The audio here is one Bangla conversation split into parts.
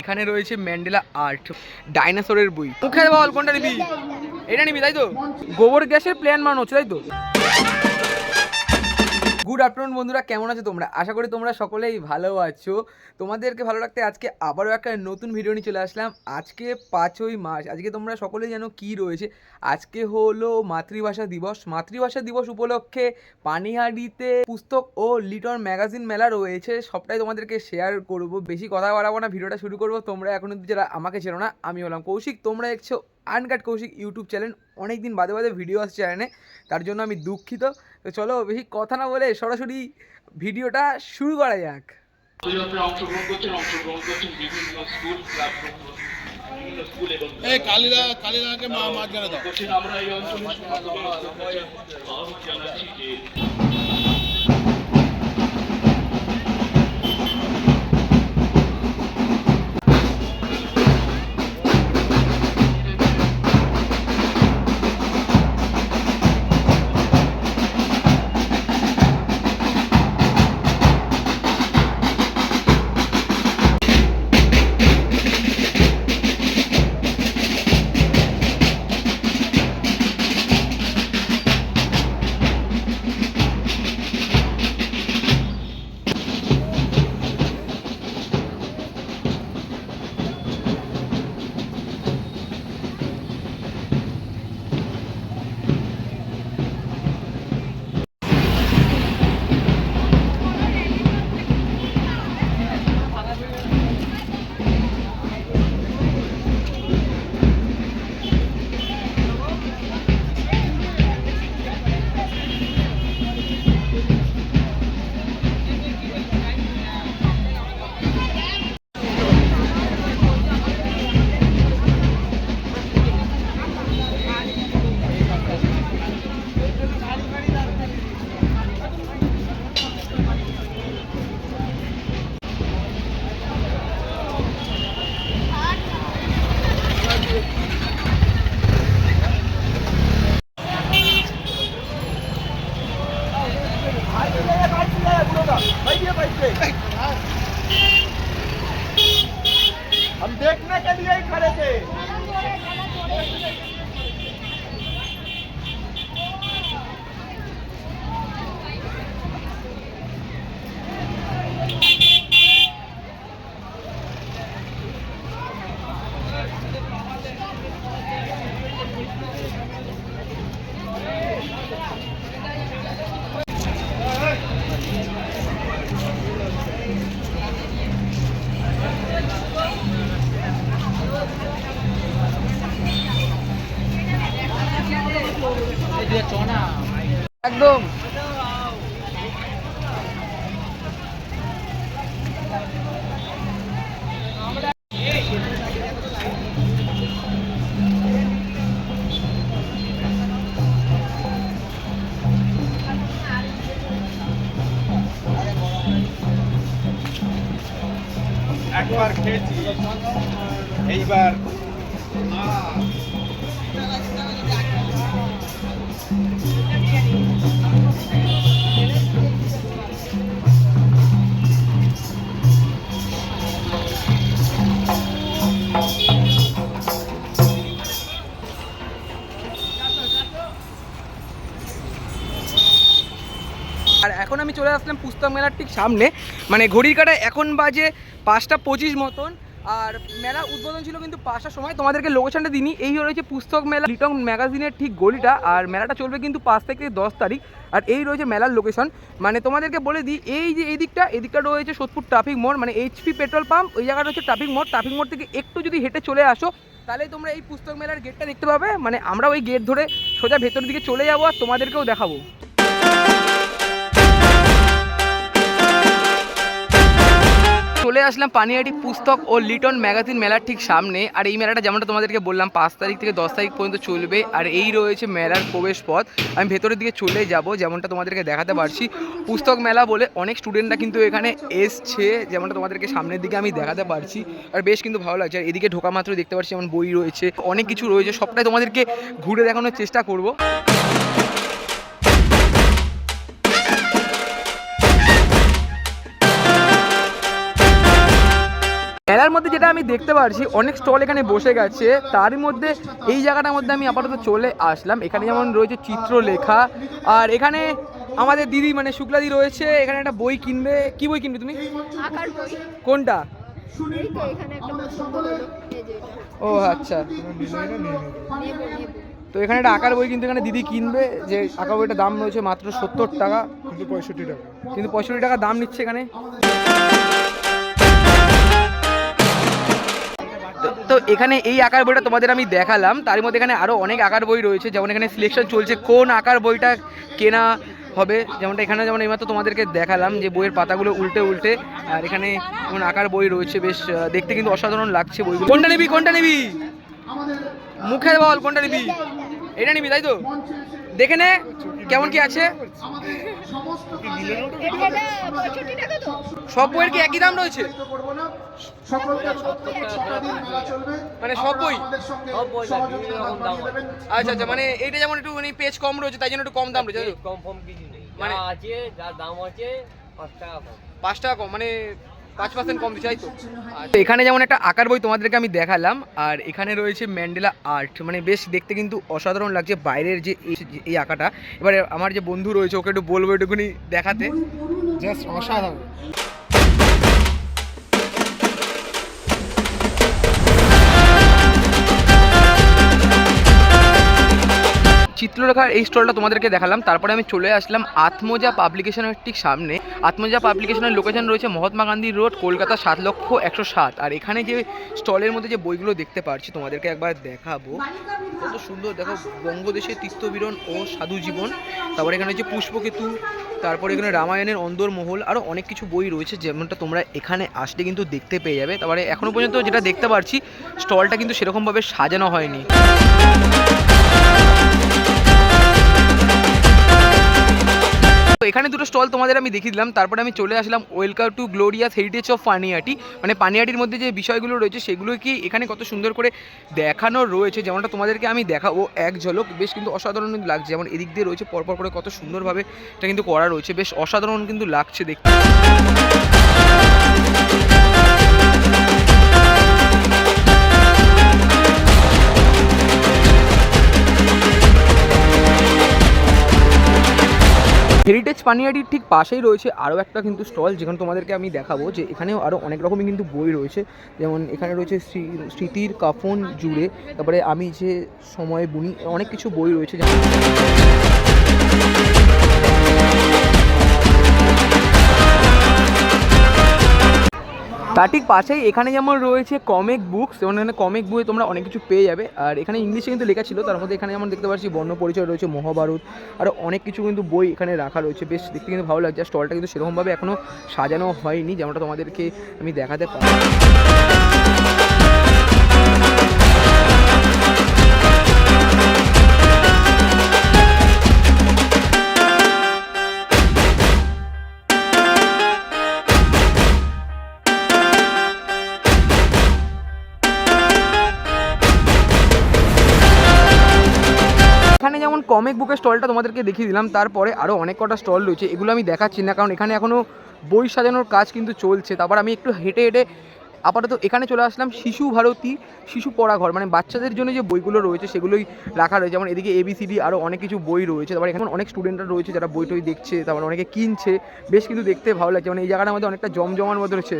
এখানে রয়েছে ম্যান্ডেলা আর্ট, ডাইনোসরের বই। মুখে বল কোনটা নিবি? এটা নিবি, তাই তো? গোবর গ্যাসের প্ল্যান মান হচ্ছে, তাই তো? গুড আফটারনুন বন্ধুরা। কেমন আছো তোমরা? আশা করি তোমরা সকলেই ভালো আছো। তোমাদেরকে ভালো রাখতে আজকে আবারও একটা নতুন ভিডিও নিয়ে চলে আসলাম। আজকে পাঁচই মার্চ। আজকে তোমরা সকলেই জানো কি রয়েছে। আজকে হলো মাতৃভাষা দিবস। মাতৃভাষা দিবস উপলক্ষে পানিহাড়িতে পুস্তক ও লিটন ম্যাগাজিন মেলা রয়েছে। সবটাই তোমাদেরকে শেয়ার করব। বেশি কথা বাড়াবো না। ভিডিওটা শুরু করব। তোমরা এখন যারা আমাকে চেনো না, আমি হলাম কৌশিক। তোমরা দেখছ আনকাট কৌশিক ইউটিউব চ্যানেল অনেক দিন বাদে বাদে ভিডিও আসছে চ্যানেলে তার জন্য আমি দুঃখিত। তো চলো বেশি কথা না বলে সরাসরি ভিডিওটা শুরু করা যাক। অংশগ্রহণ করছেন অংশগ্রহণ করছেন বিভিন্ন স্কুল এই মা দাও। আমরা এই অঞ্চলের এইবার আর এখন আমি চলে আসলাম পুস্তক মেলার ঠিক সামনে। মানে ঘড়ির কাটায় এখন বাজে পাঁচটা পঁচিশ মতন। আর মেলা উদ্বোধন ছিল কিন্তু পাঁচটার সময়। তোমাদেরকে লোকেশনটা দিনই এই রয়েছে পুস্তক মেলা লিটং ম্যাগাজিনের ঠিক গলিটা। আর মেলাটা চলবে কিন্তু পাঁচ থেকে দশ তারিখ। আর এই রয়েছে মেলার লোকেশন মানে তোমাদেরকে বলে দিই, এই যে এই দিকটা এই দিকটা রয়েছে সোদপুর ট্রাফিক মোড়। মানে এইচপি পেট্রোল পাম্প ওই জায়গাটা হচ্ছে ট্রাফিক মোড়। ট্রাফিক মোড় থেকে একটু যদি হেঁটে চলে আসো, তাহলে তোমরা এই পুস্তক মেলার গেটটা দেখতে পাবে। মানে আমরা ওই গেট ধরে সোজা ভেতরের দিকে চলে যাব আর তোমাদেরকেও দেখাবো। চলে আসলাম পানিহাটি পুস্তক ও লিটন ম্যাগাজিন মেলার ঠিক সামনে। আর এই মেলাটা যেমনটা তোমাদেরকে বললাম, পাঁচ তারিখ থেকে দশ তারিখ পর্যন্ত চলবে। আর এই রয়েছে মেলার প্রবেশ পথ আমি ভেতরের দিকে চলে যাব, যেমনটা তোমাদেরকে দেখাতে পারছি। পুস্তক মেলা বলে অনেক স্টুডেন্টরা কিন্তু এখানে এসছে, যেমনটা তোমাদেরকে সামনের দিকে আমি দেখাতে পারছি। আর বেশ কিন্তু ভালো লাগছে। আর এদিকে ঢোকা মাত্র দেখতে পাচ্ছি যেমন বই রয়েছে। অনেক কিছু রয়েছে, সবটাই তোমাদেরকে ঘুরে দেখানোর চেষ্টা করব। খেলার মধ্যে যেটা আমি দেখতে পারছি অনেক স্টল এখানে বসে গেছে। তার মধ্যে এই জায়গাটার মধ্যে আমি আপাতত চলে আসলাম। এখানে যেমন রয়েছে চিত্রলেখা। আর এখানে আমাদের দিদি মানে শুক্লাদি রয়েছে এখানে একটা বই কিনবে। কি বই কিনবে তুমি? আঁকার কোনটা? ও আচ্ছা। তো এখানে একটা আঁকার বই কিন্তু এখানে দিদি কিনবে। যে আঁকা বইটার দাম রয়েছে মাত্র সত্তর টাকা। কিন্তু পঁয়ষট্টি টাকা। কিন্তু পঁয়ষট্টি টাকা দাম নিচ্ছে এখানে। তো- এখানে এই আঁকার বইটা তোমাদের আমি দেখালাম। তার মধ্যে এখানে আরও অনেক আঁকার বই রয়েছে। যেমন এখানে সিলেকশন চলছে, কোন আঁকার বইটা কেনা হবে? যেমনটা এখানে যেমন এইমাত্র তোমাদেরকে দেখালাম যে বইয়ের পাতাগুলো উল্টে উল্টে। আর এখানে যেমন আঁকার বই রয়েছে, বেশ দেখতে কিন্তু অসাধারণ লাগছে বইগুলো। কোনটা নিবি? কোনটা নিবি? মুখে বল, কোনটা নিবি? এটা নিবি, তাই তো? দেখে নে, কেমন কি আছে? এটা এটা পঁয়ষট্টি টাকা তো সব বইয়ের কি একই দাম রয়েছে? মানে সব বই? আচ্ছা আচ্ছা মানে এইটা যেমন একটু মানে পেজ কম রয়েছে তাই জন্য একটু কম দাম রয়েছে কম কম কিছু নেই। মানে- মানে আছে যার দাম আছে পাঁচ টাকা কম। পাঁচ টাকা কম মানে পাঁচ পার্সেন্ট কম দিচ্ছে তাই তো? এখানে যেমন একটা আকার বই তোমাদেরকে আমি দেখালাম আর এখানে রয়েছে ম্যান্ডেলা আর্ট মানে বেশ দেখতে কিন্তু অসাধারণ লাগছে বাইরের যে এই- যে এই আঁকাটা। এবারে আমার যে বন্ধু রয়েছে ওকে একটু বলব এটুকুনি দেখাতে। জাস্ট অসাধারণ। চিত্রলেখার এই স্টলটা তোমাদেরকে দেখালাম। তারপরে আমি চলে আসলাম আত্মজা পাবলিকেশনের ঠিক সামনে। আত্মজা পাবলিকেশনের লোকেশন রয়েছে মহাত্মা গান্ধী রোড কলকাতা সাত লক্ষ একশো সাত। আর এখানে যে স্টলের মধ্যে যে বইগুলো দেখতে পারছি, তোমাদেরকে একবার দেখাবো। কত সুন্দর, দেখো বঙ্গদেশের তীর্থবিরণ ও সাধু জীবন। তারপরে এখানে হচ্ছে পুষ্পকেতু, তারপরে এখানে রামায়ণের অন্দরমহল আরও অনেক কিছু বই রয়েছে, যেমনটা তোমরা এখানে আসলে কিন্তু দেখতে পেয়ে যাবে। তারপরে এখনও পর্যন্ত যেটা দেখতে পারছি, স্টলটা কিন্তু সেরকমভাবে সাজানো হয়নি। তো এখানে দুটো স্টল তোমাদের আমি দেখিয়ে দিলাম। তারপরে আমি চলে আসলাম welcome to glorious heritage of Paniati. মানে পানিয়াটির মধ্যে যে বিষয়গুলো রয়েছে সেগুলো কি এখানে কত সুন্দর করে দেখানো রয়েছে? যেমনটা তোমাদেরকে আমি দেখাবো, এক ঝলক বেশ কিন্তু অসাধারণ লাগছে। যেমন এদিক দিয়ে রয়েছে পরপর করে কত সুন্দরভাবে এটা কিন্তু করা রয়েছে। বেশ অসাধারণ কিন্তু লাগছে দেখতে। হেরিটেজ পানিয়াটির ঠিক পাশেই রয়েছে আরও একটা কিন্তু স্টল, যেখানে তোমাদেরকে আমি দেখাবো যে এখানেও আরও অনেক রকমই কিন্তু বই রয়েছে। যেমন এখানে রয়েছে স্মৃ- স্মৃতির কাফন জুড়ে, তারপরে আমি যে সময় বুনি, অনেক কিছু বই রয়েছে যেমন তার ঠিক পাশেই এখানে যেমন রয়েছে কমিক বুকস যেমন এখানে কমিক বইয়ে তোমরা অনেক কিছু পেয়ে যাবে। আর এখানে ইংলিশে কিন্তু লেখা ছিল, তার মধ্যে এখানে যেমন দেখতে পাচ্ছি বর্ণ পরিচয় রয়েছে মহাভারত আরও অনেক কিছু কিন্তু বই এখানে রাখা রয়েছে। বেশ দেখতে কিন্তু ভালো লাগছে স্টলটা কিন্তু সেরকমভাবে এখনও সাজানো হয়নি, যেমনটা তোমাদেরকে আমি দেখাতে পারি কমিক বুকের স্টলটা তোমাদেরকে দেখিয়ে দিলাম। তারপরে আরও অনেক কটা স্টল রয়েছে। এগুলো আমি দেখাচ্ছি না, কারণ এখানে এখনও বই সাজানোর কাজ কিন্তু চলছে। তারপর আমি একটু হেঁটে হেঁটে আপাতত এখানে চলে আসলাম শিশু ভারতী, শিশু পড়াঘর মানে বাচ্চাদের জন্য যে বইগুলো রয়েছে, সেগুলোই রাখা রয়েছে। যেমন এদিকে এবিসিডি আরও অনেক কিছু বই রয়েছে। তারপর এখানে অনেক স্টুডেন্টরা রয়েছে যারা বই টই দেখছে, তারপর অনেকে কিনছে। বেশ কিন্তু দেখতে ভালো লাগছে। মানে এই জায়গাটার মধ্যে অনেকটা জমজমার মধ্যে রয়েছে।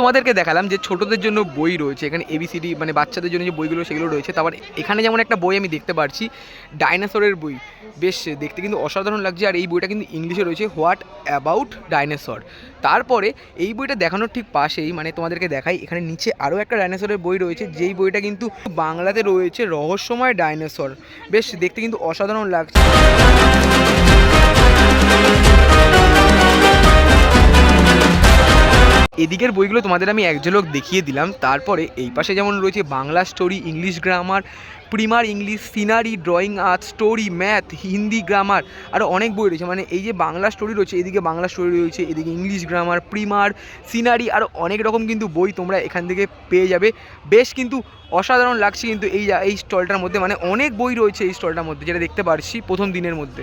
তোমাদেরকে দেখালাম যে ছোটদের জন্য বই রয়েছে, এখানে এবিসিডি মানে বাচ্চাদের জন্য যে বইগুলো সেগুলো রয়েছে, তারপর এখানে যেমন একটা বই আমি দেখতে পাচ্ছি ডাইনোসরের বই। বেশ দেখতে কিন্তু অসাধারণ লাগছে, আর এই বইটা কিন্তু ইংলিশে রয়েছে, হোয়াট অ্যাবাউট ডাইনোসর? তারপরে এই বইটা দেখানোর ঠিক পাশেই মানে তোমাদেরকে দেখাই, এখানে নিচে আরও একটা ডাইনোসরের বই রয়েছে, যেই বইটা কিন্তু বাংলাতে রয়েছে, রহস্যময় ডাইনোসর। বেশ দেখতে কিন্তু অসাধারণ লাগছে। এদিকের বইগুলো তোমাদের আমি এক ঝলক দেখিয়ে দিলাম। তারপরে এই পাশে যেমন রয়েছে Bangla story English grammar primer English scenery drawing art story math Hindi grammar আরও অনেক বই রয়েছে। মানে এই যে বাংলা স্টোরি রয়েছে, এদিকে বাংলা স্টোরি রয়েছে, এদিকে ইংলিশ গ্রামার প্রিমার সিনারি আরও অনেক রকম কিন্তু বই তোমরা এখান থেকে পেয়ে যাবে। বেশ কিন্তু অসাধারণ লাগছে কিন্তু এই এই স্টলটার মধ্যে। মানে অনেক বই রয়েছে এই স্টলটার মধ্যে, যেটা দেখতে পারছি প্রথম দিনের মধ্যে।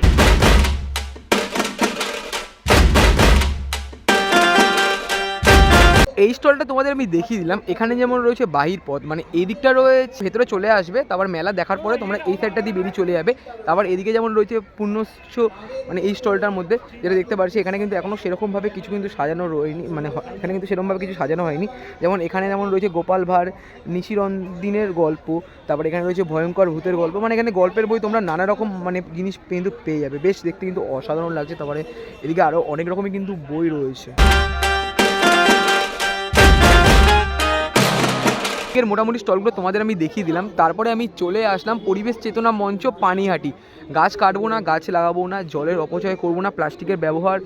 এই স্টলটা তোমাদের আমি দেখিয়ে দিলাম। এখানে যেমন রয়েছে বাহির পথ মানে এই দিকটা রয়েছে, ভেতরে চলে আসবে, তারপর মেলা দেখার পরে তোমরা এই সাইডটা দিয়ে বেরিয়ে চলে যাবে। তারপর এদিকে যেমন রয়েছে পুণ্যশ্চ মানে এই স্টলটার মধ্যে, যেটা দেখতে পাচ্ছি, এখানে কিন্তু এখনও সেরকমভাবে কিছু কিন্তু সাজানো রয়নি মানে এখানে কিন্তু সেরকমভাবে কিছু সাজানো হয়নি। যেমন এখানে যেমন রয়েছে গোপাল ভাঁড় নিশিরন্দিনের গল্প, তারপর এখানে রয়েছে ভয়ঙ্কর ভূতের গল্প মানে এখানে গল্পের বই তোমরা নানা রকম মানে জিনিস কিন্তু পেয়ে যাবে। বেশ দেখতে কিন্তু অসাধারণ লাগছে, তারপরে এদিকে আরও অনেক রকমই কিন্তু বই রয়েছে। এর মোটামুটি স্টলগুলো তোমাদের আমি দেখিয়ে দিলাম। তারপরে আমি চলে আসলাম পরিবেশ চেতনা মঞ্চ পানিহাটি। গাছ কাটবো না, গাছ লাগাবো না, জলের অপচয় করব না, প্লাস্টিকের ব্যবহার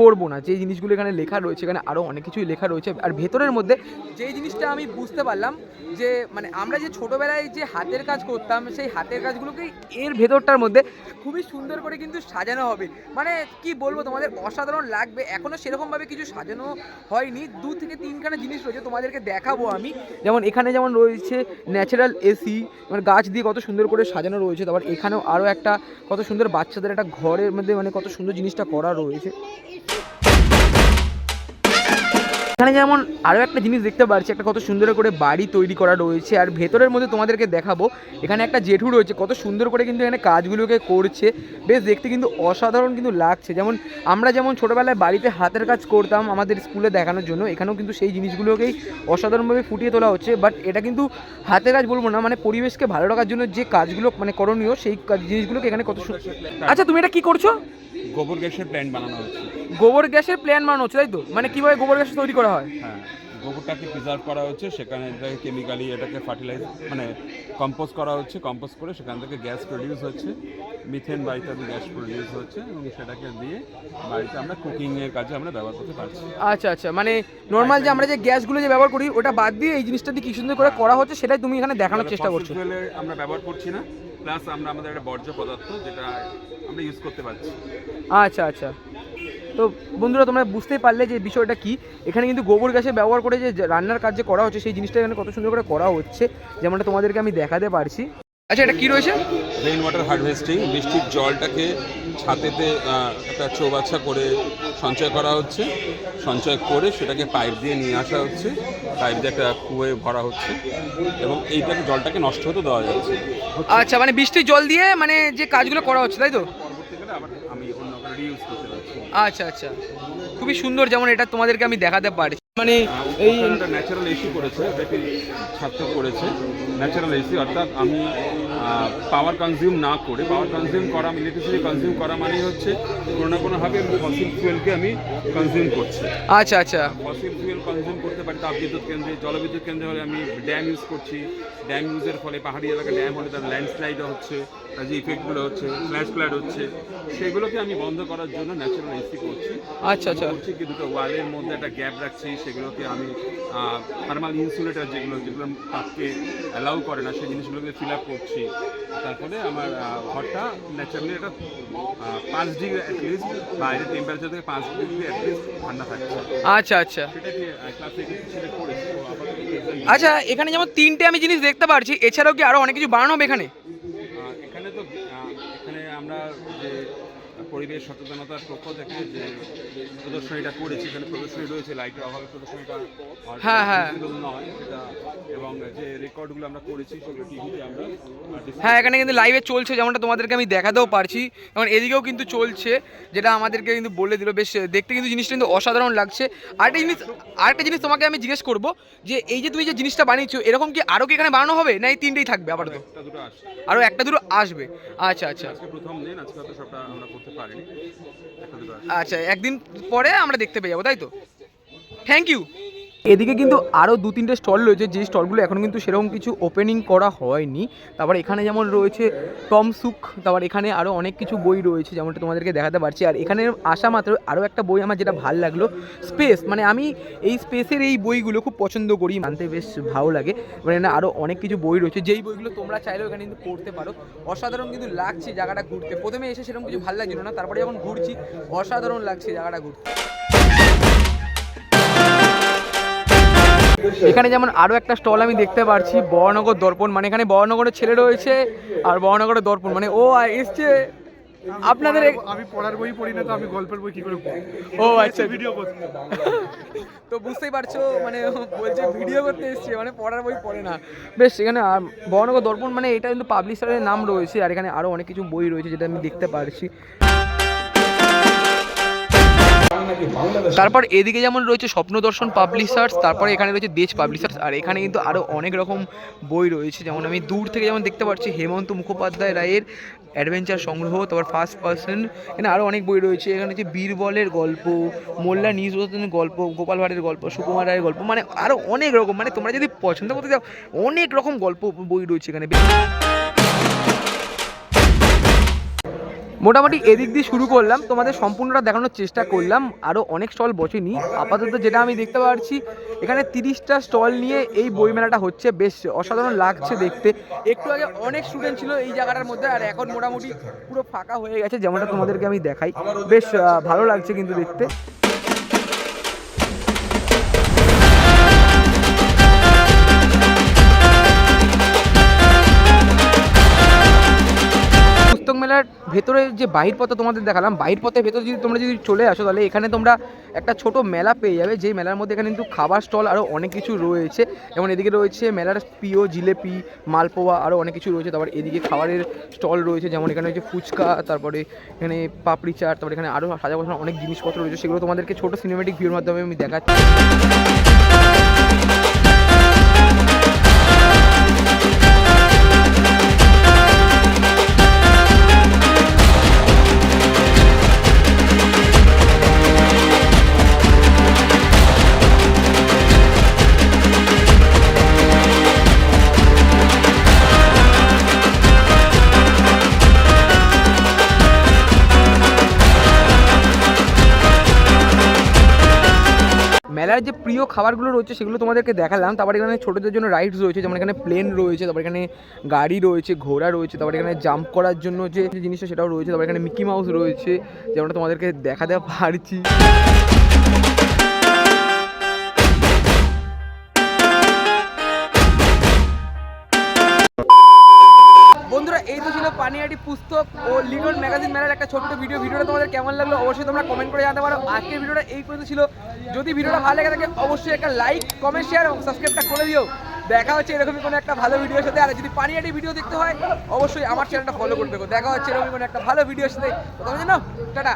করব না। যে জিনিসগুলো এখানে লেখা রয়েছে, এখানে আরও অনেক কিছুই লেখা রয়েছে। আর ভেতরের মধ্যে যেই জিনিসটা আমি বুঝতে পারলাম যে মানে আমরা যে ছোটোবেলায় যে হাতের কাজ করতাম, সেই হাতের কাজগুলোকে এর ভেতরটার মধ্যে খুবই সুন্দর করে কিন্তু সাজানো হবে। মানে কি বলব তোমাদের, অসাধারণ লাগবে। এখনও সেরকমভাবে কিছু সাজানো হয়নি। দু থেকে তিনখানা জিনিস রয়েছে তোমাদেরকে দেখাবো আমি। যেমন এখানে যেমন রয়েছে ন্যাচারাল এসি মানে গাছ দিয়ে কত সুন্দর করে সাজানো রয়েছে। তারপর এখানেও আরও একটা কত সুন্দর বাচ্চাদের একটা ঘরের মধ্যে মানে কত সুন্দর জিনিসটা করা রয়েছে। এখানে যেমন আরও একটা জিনিস দেখতে পাচ্ছি একটা কত সুন্দর করে বাড়ি তৈরি করা রয়েছে। আর ভেতরের মধ্যে তোমাদেরকে দেখাবো, এখানে একটা জেঠু রয়েছে, কত সুন্দর করে কিন্তু এখানে কাজগুলোকে করছে। বেশ দেখতে কিন্তু অসাধারণ কিন্তু লাগছে। যেমন আমরা যেমন ছোটোবেলায় বাড়িতে হাতের কাজ করতাম আমাদের স্কুলে দেখানোর জন্য, এখানেও কিন্তু সেই জিনিসগুলোকেই অসাধারণভাবে ফুটিয়ে তোলা হচ্ছে। বাট এটা কিন্তু হাতের কাজ বলব না মানে পরিবেশকে ভালো রাখার জন্য যে কাজগুলো মানে করণীয়, সেই জিনিসগুলোকে এখানে কত আচ্ছা তুমি এটা কি করছ? গোবর গ্যাসের প্ল্যান্ট বানানো হচ্ছে। গোবর গ্যাসের প্ল্যান বানানো হচ্ছে তাই তো? মানে কীভাবে গোবর গ্যাস তৈরি করা হয়? হ্যাঁ গোবরটাকে প্রিজার্ভ করা হচ্ছে সেখানে এটাকে কেমিক্যালি এটাকে ফার্টিলাইজ মানে কম্পোজ করা হচ্ছে কম্পোজ করে সেখান থেকে গ্যাস প্রডিউস হচ্ছে মিথেন বা ইত্যাদি গ্যাস প্রডিউস হচ্ছে এবং সেটাকে দিয়ে বাড়িতে আমরা কুকিংয়ের কাজে আমরা ব্যবহার করতে পারছি। আচ্ছা আচ্ছা মানে নর্মাল যে আমরা যে গ্যাসগুলো যে ব্যবহার করি ওটা বাদ দিয়ে এই জিনিসটা দিয়ে কি সুন্দর করে করা হচ্ছে সেটাই তুমি এখানে দেখানোর চেষ্টা করছ? আমরা ব্যবহার করছি না প্লাস আমরা আমাদের একটা বর্জ্য পদার্থ যেটা আমরা ইউজ করতে পারছি। আচ্ছা আচ্ছা। তো বন্ধুরা তোমরা বুঝতেই পারলে যে বিষয়টা কি। এখানে কিন্তু গোবর গ্যাসে ব্যবহার করে যে রান্নার কাজ যে করা হচ্ছে সেই জিনিসটা এখানে কত সুন্দর করে করা হচ্ছে যেমনটা তোমাদেরকে আমি দেখাতে পারছি। আচ্ছা এটা কি রয়েছে? রেইন ওয়াটার হারভেস্টিং বৃষ্টির জলটাকে ছাতেতে একটা চৌবাচ্চা করে সঞ্চয় করা হচ্ছে। সঞ্চয় করে সেটাকে পাইপ দিয়ে নিয়ে আসা হচ্ছে। পাইপ দিয়ে একটা কুয়োয় ভরা হচ্ছে এবং এইটাকে জলটাকে নষ্ট হতে দেওয়া যাচ্ছে। আচ্ছা মানে বৃষ্টির জল দিয়ে মানে যে কাজগুলো করা হচ্ছে তাই তো? পরবর্তীকালে আবার আমি অন্য কারও রিউজ করতে পারছি। আচ্ছা আচ্ছা। খুবই সুন্দর যেমন এটা তোমাদেরকে আমি দেখাতে পারছি। মানে এই ন্যাচারাল এসি করেছে এটাকে ছাত্র করেছে। ন্যাচারাল এসি অর্থাৎ আমি পাওয়ার কনজিউম না করে পাওয়ার কনজিউম করা ইলেকট্রিসিটি কনজিউম করা মানেই হচ্ছে কোনো না কোনোভাবে আমি ফসিল ফুয়েলকে আমি কনজিউম করছি। আচ্ছা আচ্ছা। ফসিল ফুয়েল কনজিউম করতে পারি তাপবিদ্যুৎ কেন্দ্রে জলবিদ্যুৎ কেন্দ্রে হলে আমি ড্যাম ইউজ করছি। ড্যাম ইউজের ফলে পাহাড়ি এলাকায় ড্যাম হলে তার ল্যান্ডস্লাইড হচ্ছে। যে ইফেক্টগুলো হচ্ছে ফ্ল্যাশ ফ্ল্যাড হচ্ছে সেগুলোকে আমি বন্ধ করার জন্য ন্যাচারাল এসি করছি। আচ্ছা আচ্ছা। করছি কি দুটো ওয়ালের মধ্যে একটা গ্যাপ রাখছি সেগুলোকে আমি থার্মাল ইনসুলেটর যেগুলো যেগুলো তাপকে অ্যালাউ করে না সেই জিনিসগুলোকে ফিল আপ করছি। তারপরে আমার ঘরটা ন্যাচারালি একটা পাঁচ ডিগ্রি অ্যাটলিস্ট বাইরের টেম্পারেচার থেকে পাঁচ ডিগ্রি অ্যাটলিস্ট ঠান্ডা থাকছে। আচ্ছা আচ্ছা। আচ্ছা এখানে যেমন তিনটে আমি জিনিস দেখতে পারছি এছাড়াও কি আরও অনেক কিছু বানানো হবে এখানে? পরিবেশ সচেতনতার পক্ষ থেকে যে প্রদর্শনীটা করেছি এখানে প্রদর্শনী রয়েছে লাইটের অভাবে প্রদর্শনীটা হ্যাঁ, হ্যাঁ। নয় সেটা এবং যে রেকর্ডগুলো আমরা করেছি সেগুলো টিভিতে আমরা হ্যাঁ এখানে কিন্তু লাইভে চলছে যেমনটা তোমাদেরকে আমি দেখাতেও পারছি। এবং এদিকেও কিন্তু চলছে যেটা আমাদেরকে কিন্তু বলে দিল। বেশ দেখতে কিন্তু জিনিসটা কিন্তু অসাধারণ লাগছে। আরেকটা জিনিস আরেকটা জিনিস তোমাকে আমি জিজ্ঞেস করব যে এই যে তুমি যে জিনিসটা বানিয়েছো এরকম কি আরও কি এখানে বানানো হবে? না এই তিনটেই থাকবে আপাতত? দুটো আসছে আরও একটা দুটো আসবে। আচ্ছা আচ্ছা। প্রথম দিন আজকে সবটা আমরা করতে পারিনি। আচ্ছা একদিন পরে আমরা দেখতে পেয়ে যাব তাই তো? থ্যাংক ইউ এদিকে কিন্তু আরও দু তিনটে স্টল রয়েছে, যে স্টলগুলো এখন কিন্তু সেরকম কিছু ওপেনিং করা হয়নি। তারপর এখানে যেমন রয়েছে টম সুক তারপর এখানে আরও অনেক কিছু বই রয়েছে, যেমনটা তোমাদেরকে দেখাতে পারছি। আর এখানে আসা মাত্র আরও একটা বই আমার যেটা ভালো লাগল স্পেস মানে আমি এই স্পেসের এই বইগুলো খুব পছন্দ করি, মানতে বেশ ভালো লাগে। মানে এখানে আরও অনেক কিছু বই রয়েছে, যেই বইগুলো তোমরা চাইলেও এখানে কিন্তু পড়তে পারো। অসাধারণ কিন্তু লাগছে জায়গাটা ঘুরতে। প্রথমে এসে সেরকম কিছু ভালো লাগছিল না, তারপরে যখন ঘুরছি, অসাধারণ লাগছে জায়গাটা ঘুরতে। এখানে যেমন আরও একটা স্টল আমি দেখতে পারছি বড়নগর দর্পণ। মানে এখানে বড়নগরের ছেলে রয়েছে আর বড়নগরের দর্পণ। মানে ও এসছে আপনাদের আমি পড়ার বই পড়ি না তো আমি গল্পের বই কি করে ও আচ্ছা। ভিডিও করতে তো বুঝতেই পারছ মানে বলছে ভিডিও করতে এসছে মানে পড়ার বই পড়ে না। বেশ এখানে বড়নগর দর্পণ মানে এটা কিন্তু পাবলিশারের নাম রয়েছে আর এখানে আরও অনেক কিছু বই রয়েছে যেটা আমি দেখতে পারছি। তারপর এদিকে যেমন রয়েছে স্বপ্ন দর্শন পাবলিশার্স তারপরে এখানে রয়েছে দেশ পাবলিশার্স আর এখানে কিন্তু আরও অনেক রকম বই রয়েছে। যেমন আমি দূর থেকে যেমন দেখতে পাচ্ছি, হেমন্ত মুখোপাধ্যায় রায়ের অ্যাডভেঞ্চার সংগ্রহ, তারপর ফার্স্ট পার্সন এখানে আরও অনেক বই রয়েছে। এখানে হচ্ছে বীরবলের গল্প, মোল্লা নিজরতনের গল্প, গোপাল ভাঁড়ের গল্প, সুকুমার রায়ের গল্প মানে আরও অনেক রকম মানে তোমরা যদি পছন্দ করতে যাও অনেক রকম গল্প বই রয়েছে এখানে। মোটামুটি এদিক দিয়ে শুরু করলাম। তোমাদের সম্পূর্ণটা দেখানোর চেষ্টা করলাম। আরও অনেক স্টল বসেনি। আপাতত যেটা আমি দেখতে পাচ্ছি, এখানে তিরিশটা স্টল নিয়ে এই বইমেলাটা হচ্ছে। বেশ অসাধারণ লাগছে দেখতে। একটু আগে অনেক স্টুডেন্ট ছিল এই জায়গাটার মধ্যে, আর এখন মোটামুটি পুরো ফাঁকা হয়ে গেছে, যেমনটা তোমাদেরকে আমি দেখাই। বেশ ভালো লাগছে কিন্তু দেখতে। মেলার ভেতরে যে বাহির পথে তোমাদের দেখালাম, বাহির পথে ভেতরে যদি তোমরা যদি চলে আসো, তাহলে এখানে তোমরা একটা ছোট মেলা পেয়ে যাবে। যেই মেলার মধ্যে এখানে কিন্তু খাবার স্টল আরও অনেক কিছু রয়েছে। যেমন এদিকে রয়েছে মেলার প্রিয় জিলেপি, মালপোয়া আরও অনেক কিছু রয়েছে। তারপর এদিকে খাবারের স্টল রয়েছে, যেমন এখানে হচ্ছে ফুচকা, তারপরে এখানে পাপড়ি চাট, তারপরে এখানে আরও সাজা গোছানো অনেক জিনিসপত্র রয়েছে। সেগুলো তোমাদেরকে ছোটো সিনেমেটিক ভিউর মাধ্যমে আমি দেখাচ্ছি। প্রিয় খাবারগুলো রয়েছে, সেগুলো তোমাদেরকে দেখালাম। তারপর এখানে ছোটোদের জন্য রাইডস রয়েছে, যেমন এখানে প্লেন রয়েছে, তারপর এখানে গাড়ি রয়েছে, ঘোড়া রয়েছে, তারপর এখানে জাম্প করার জন্য যে জিনিসটা সেটাও রয়েছে, তারপর এখানে মিকি মাউস রয়েছে যেমন তোমাদেরকে দেখাতে পারছি। ছিল পুস্তক ও লিটল ম্যাগাজিন মেলার একটা ছোট্ট ভিডিও ভিডিওটা তোমাদের কেমন লাগল অবশ্যই তোমরা কমেন্ট করে জানতে পারো। আজকের ভিডিওটা এই পর্যন্ত ছিল। যদি ভিডিওটা ভালো লেগে থাকে, অবশ্যই একটা লাইক কমেন্ট শেয়ার এবং সাবস্ক্রাইবটা করে দিও। দেখা হচ্ছে এরকমই কোনো একটা ভালো ভিডিওর সাথে। আর যদি পানিয়াটি ভিডিও দেখতে হয়, অবশ্যই আমার চ্যানেলটা ফলো করবে দেখা হচ্ছে এরকমই কোনো একটা ভালো ভিডিওর সাথে। কথা জানো টাটা।